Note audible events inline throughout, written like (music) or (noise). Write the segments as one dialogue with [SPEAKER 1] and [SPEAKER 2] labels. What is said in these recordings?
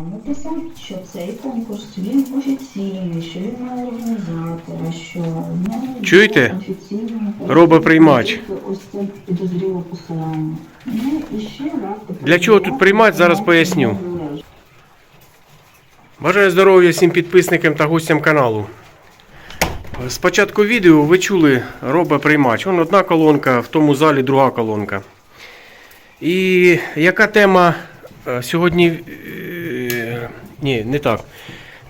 [SPEAKER 1] упевнитися, що цей конкурс він офіційний, що він має організатора, що в ньому є
[SPEAKER 2] Чуєте? Робоприймач.
[SPEAKER 1] ось це підозріле посилання. Ну і ще раз
[SPEAKER 2] Для чого тут приймач, зараз поясню. Бажаю здоров'я всім підписникам та гостям каналу. З початку відео ви чули робоприймач. Вон одна колонка, в тому залі друга колонка. І яка тема е, сьогодні. е, Ні, не так.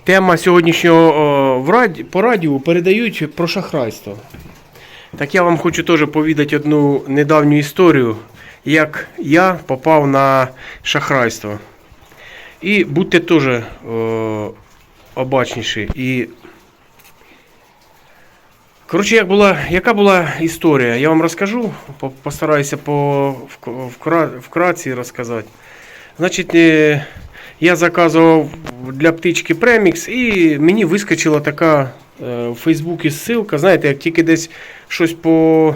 [SPEAKER 2] Тема сьогоднішнього в раді, по радіо передають про шахрайство. Так я вам хочу теж повідати одну недавню історію, як я попав на шахрайство. І будьте теж обачніші. І... Коротше, як була, яка була історія? Я вам розкажу, постараюся по вкра- вкратці розказати. Значить, е, я заказував для птички премікс, і мені вискочила така е, в Фейсбуці ссылка. Знаєте, як тільки десь щось по,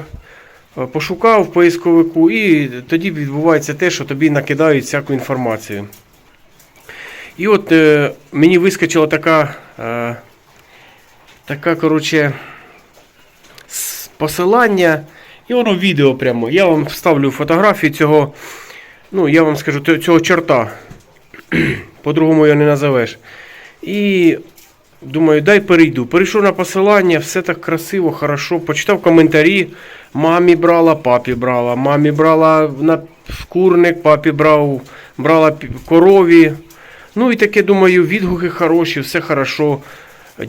[SPEAKER 2] е, пошукав в поисковику, і тоді відбувається те, що тобі накидають всяку інформацію. І от е, мені вискочила така, е, така коротше, посилання, і воно відео прямо. Я вам вставлю фотографію цього, ну, я вам скажу, цього чорта. (clears throat) По-другому його не назовеш. І думаю, дай перейду. Перейшов на посилання, все так красиво, хорошо. Почитав коментарі. Мамі брала, папі брала. Мамі брала на курник, папі брав, брала корові. Ну і таке, думаю, відгуки хороші, все хорошо.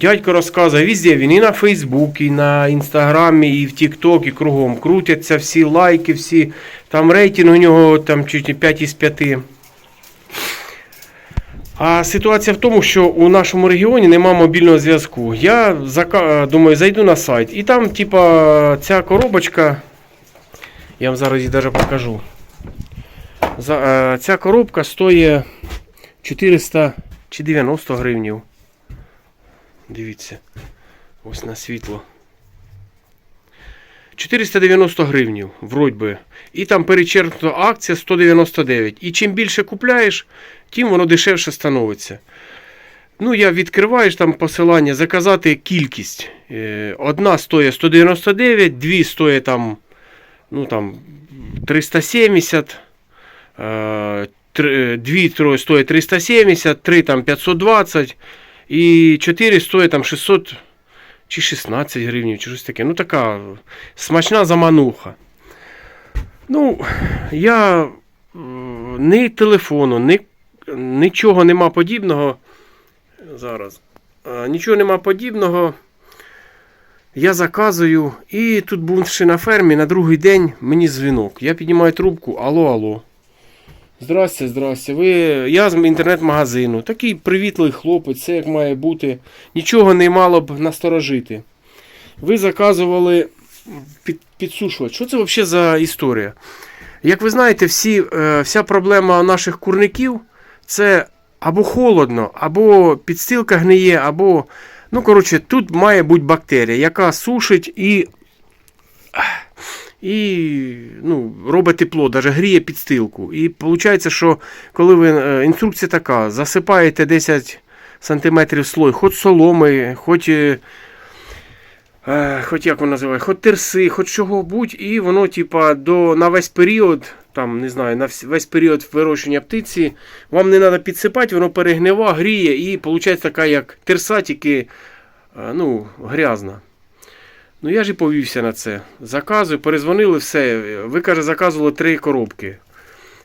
[SPEAKER 2] Дядько розказує, везде він і на Фейсбуці, і на Інстаграмі, і в Тікток, і кругом. Крутяться всі лайки, всі. Там рейтинг у нього там чуть не 5 із 5. А ситуація в тому, що у нашому регіоні нема мобільного зв'язку. Я думаю, зайду на сайт. І там, типа, ця коробочка. Я вам зараз її навіть покажу. Е, ця коробка стоїть 400 чи 90 гривнів. Дивіться. Ось на світло. 490 гривнів, вроді би. І там перечеркнута акція 199. І чим більше купляєш, тим воно дешевше становиться. Ну, я відкриваєш там посилання, заказати кількість. Е, Одна стоїть 199, дві стоїть там, ну, там 370, е, дві троє стоїть 370, три там 520 і 4 стоїть там 600 чи 16 гривень, чи щось таке. Ну така смачна замануха. Ну, я ні телефону, ні, нічого нема подібного. Зараз. Нічого нема подібного. Я заказую. І тут бувши на фермі, на другий день мені дзвінок. Я піднімаю трубку. Алло, алло. Здрасте, здрасте. Ви... Я з інтернет-магазину. Такий привітливий хлопець, все як має бути. Нічого не мало б насторожити. Ви заказували під, підсушувач. Що це взагалі за історія? Як ви знаєте, всі, е, вся проблема наших курників це або холодно, або підстилка гниє, або. Ну, коротше, тут має бути бактерія, яка сушить і. І ну, робить тепло, навіть гріє підстилку. І виходить, що коли ви е, інструкція така, засипаєте 10 см слой, хоч соломи, хоч, е, е, хоч як воно називає, хоч терси, хоч чого будь, і воно, типа, до, на весь період, там, не знаю, на весь період вирощення птиці, вам не треба підсипати, воно перегнива, гріє, і виходить така, як терса, тільки ну, грязна. Ну я ж і повівся на це. Заказую, перезвонили, все. Ви, каже, заказували три коробки.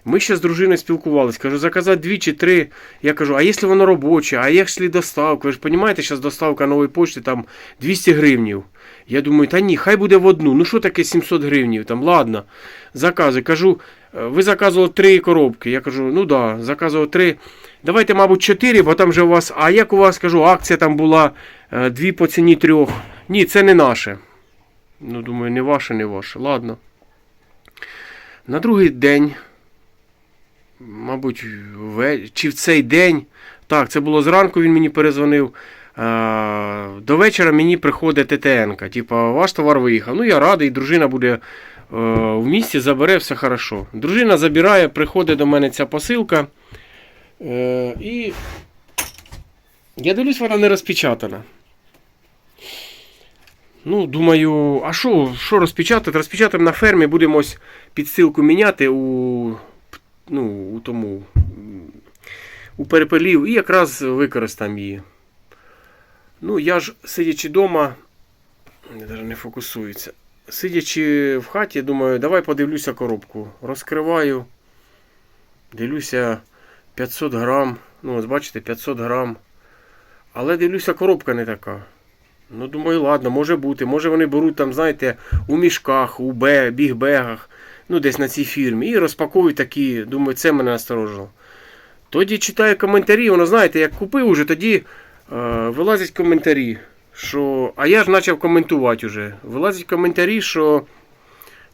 [SPEAKER 2] Ми ще з дружиною спілкувалися. Кажу, заказати дві чи три. Я кажу, а якщо воно робоче, а якщо доставка? Ви ж розумієте, зараз доставка нової почти там 200 гривнів. Я думаю, та ні, хай буде в одну. Ну що таке 700 гривнів? Там, ладно, заказую. Кажу, «Е, ви заказували три коробки. Я кажу, ну да, заказував три. Давайте, мабуть, чотири, бо там же у вас. А як у вас кажу, акція там була е, дві по ціні трьох. Ні, це не наше. Ну, думаю, не ваше, не ваше. Ладно. На другий день, мабуть, чи в цей день. Так, це було зранку, він мені перезвонив. А, до вечора мені приходить ТТН. Типа, ваш товар виїхав. Ну, я радий, дружина буде е, в місті, забере, все хорошо. Дружина забирає, приходить до мене ця посилка. Е, і я дивлюсь, вона не розпечатана. Ну, думаю, а що, що розпечатати? Розпечатаємо на фермі, будемо ось підстилку міняти у, ну, у тому у перепелів і якраз використаємо її. Ну, я ж сидячи вдома, навіть не фокусується. Сидячи в хаті, думаю, давай подивлюся коробку. Розкриваю. Дивлюся 500 грам. Ну, ось бачите, 500 грам. Але дивлюся, коробка не така. Ну, думаю, ладно, може бути. Може вони беруть там, знаєте, у мішках, у бе, бігбегах, ну десь на цій фірмі. І розпаковують такі. Думаю, це мене насторожило. Тоді читаю коментарі, воно знаєте, як купив уже, тоді е, вилазять коментарі. Що... А я ж почав коментувати вже. Вилазять коментарі, що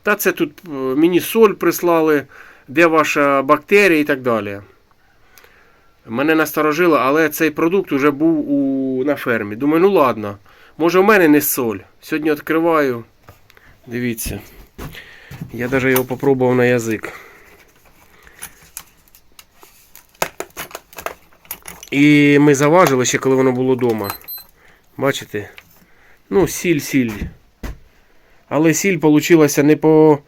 [SPEAKER 2] та це тут е, мені соль прислали, де ваша бактерія і так далі. Мене насторожило, але цей продукт вже був у, на фермі. Думаю, ну ладно, може в мене не соль. Сьогодні відкриваю. Дивіться. Я навіть його попробував на язик. І ми заважили ще, коли воно було вдома. Бачите? Ну, сіль, сіль. Але сіль получилася не по,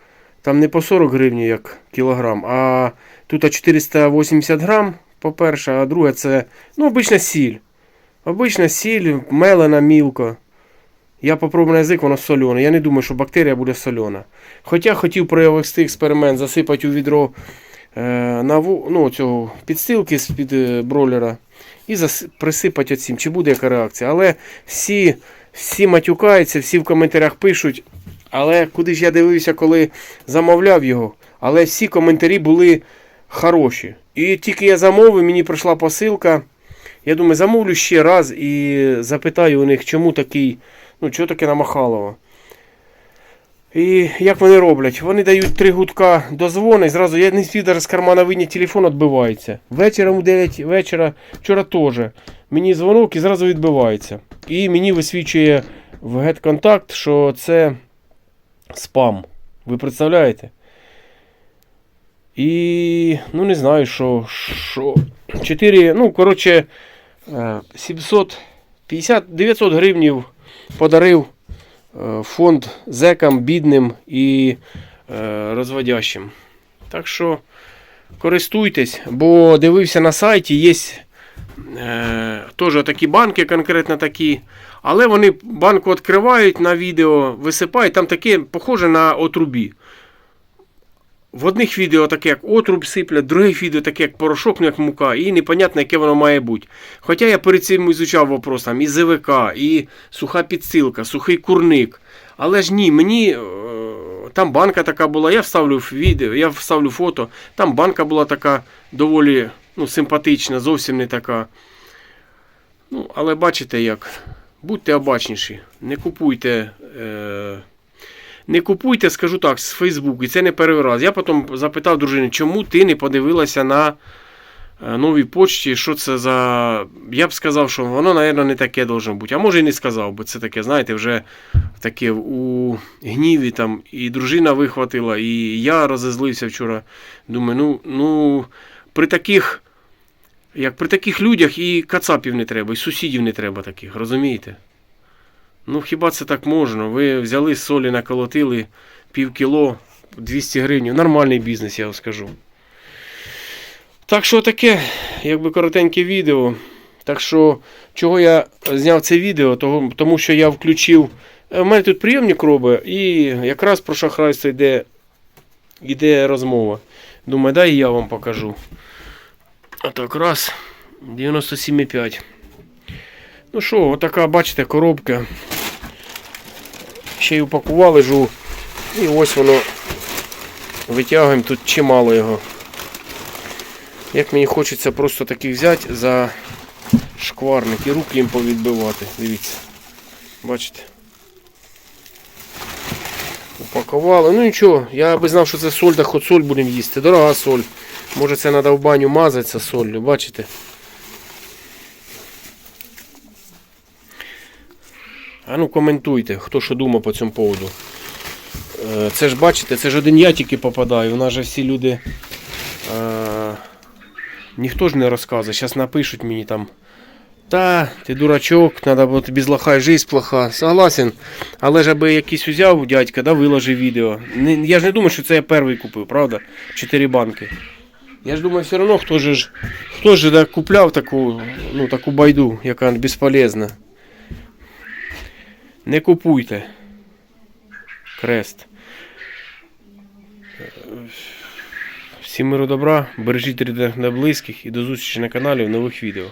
[SPEAKER 2] там не по 40 гривень, як кілограм, а тут 480 грам, по-перше, а друге це ну, обична сіль. Обична сіль, мелена мілко. Я попробую на язик, воно солене. Я не думаю, що бактерія буде солена. Хоча хотів провести експеримент, засипати у відро е, наву, ну, цього, підстилки з-під е, бройлера і присипати оцім, чи буде яка реакція. Але всі, всі матюкаються, всі в коментарях пишуть. Але куди ж я дивився, коли замовляв його, але всі коментарі були хороші. І тільки я замовив, мені прийшла посилка. Я думаю, замовлю ще раз і запитаю у них, чому такий, ну, чого таке намахалово. І як вони роблять? Вони дають три гудка до дзвони, і зразу я не навіть з кармана вийняти телефон, відбивається. Вечором у 9 вечора, вчора теж. Мені дзвонок і зразу відбивається. І мені висвічує в GetContact, що це спам. Ви представляєте? І ну не знаю, що. що 4, ну, коротше, е, 750 900 гривнів подарив е, фонд зекам, бідним і е, розводящим. Так що користуйтесь, бо дивився на сайті, є е, теж такі банки, конкретно такі. Але вони банку відкривають на відео, висипають, там таке похоже на отрубі. В одних відео таке, як отруб сиплять, в других відео таке, як порошок, як мука, і непонятно, яке воно має бути. Хоча я перед цим ізучав вопрос, там, і ЗВК, і суха підстилка, сухий курник. Але ж ні, мені е, там банка така була, я вставлю відео, я вставлю фото. Там банка була така доволі ну, симпатична, зовсім не така. Ну, але бачите як. Будьте обачніші, не купуйте. Е, не купуйте, скажу так, з Фейсбуку. І це не перший раз. Я потім запитав дружини, чому ти не подивилася на е, новій почті, що це за. Я б сказав, що воно, мабуть, не таке должно бути. А може і не сказав, бо це таке, знаєте, вже таке у гніві там і дружина вихватила, і я розозлився вчора. Думаю, ну, ну при таких. Як при таких людях і кацапів не треба, і сусідів не треба таких, розумієте? Ну хіба це так можна? Ви взяли солі, наколотили пів кіло, 200 гривень. Нормальний бізнес, я вам скажу. Так що таке, якби коротеньке відео. Так що, чого я зняв це відео? Тому що я включив. У мене тут прийомник робить, і якраз про шахрайство йде, йде розмова. Думаю, дай я вам покажу. Отак раз. 97,5. Ну що, отака, бачите, коробка. Ще й упакували жу. І ось воно. Витягуємо тут чимало його. Як мені хочеться просто таких взяти за шкварник і руки їм повідбивати. Дивіться. Бачите? Упакували. Ну нічого, я би знав, що це соль, так хоч соль будемо їсти. Дорога соль. Може це треба в баню мазатися солью, бачите? А ну коментуйте, хто що думає по цьому поводу. Е, Це ж бачите, це ж один я тільки попадаю. У нас же всі люди е, Ніхто ж не розказує. Зараз напишуть мені там. Та, ти дурачок, треба було тобі злаха і жизнь плоха. Согласен. Але ж аби якийсь узяв дядька, да, виложив відео. Не, я ж не думаю, що це я перший купив, правда? Чотири банки. Я ж думаю, все одно хто ж, хто ж да, купляв таку, ну, таку байду, яка безполезна. Не купуйте. Крест. Всім миру добра, бережіть рідних та близьких і до зустрічі на каналі в нових відео.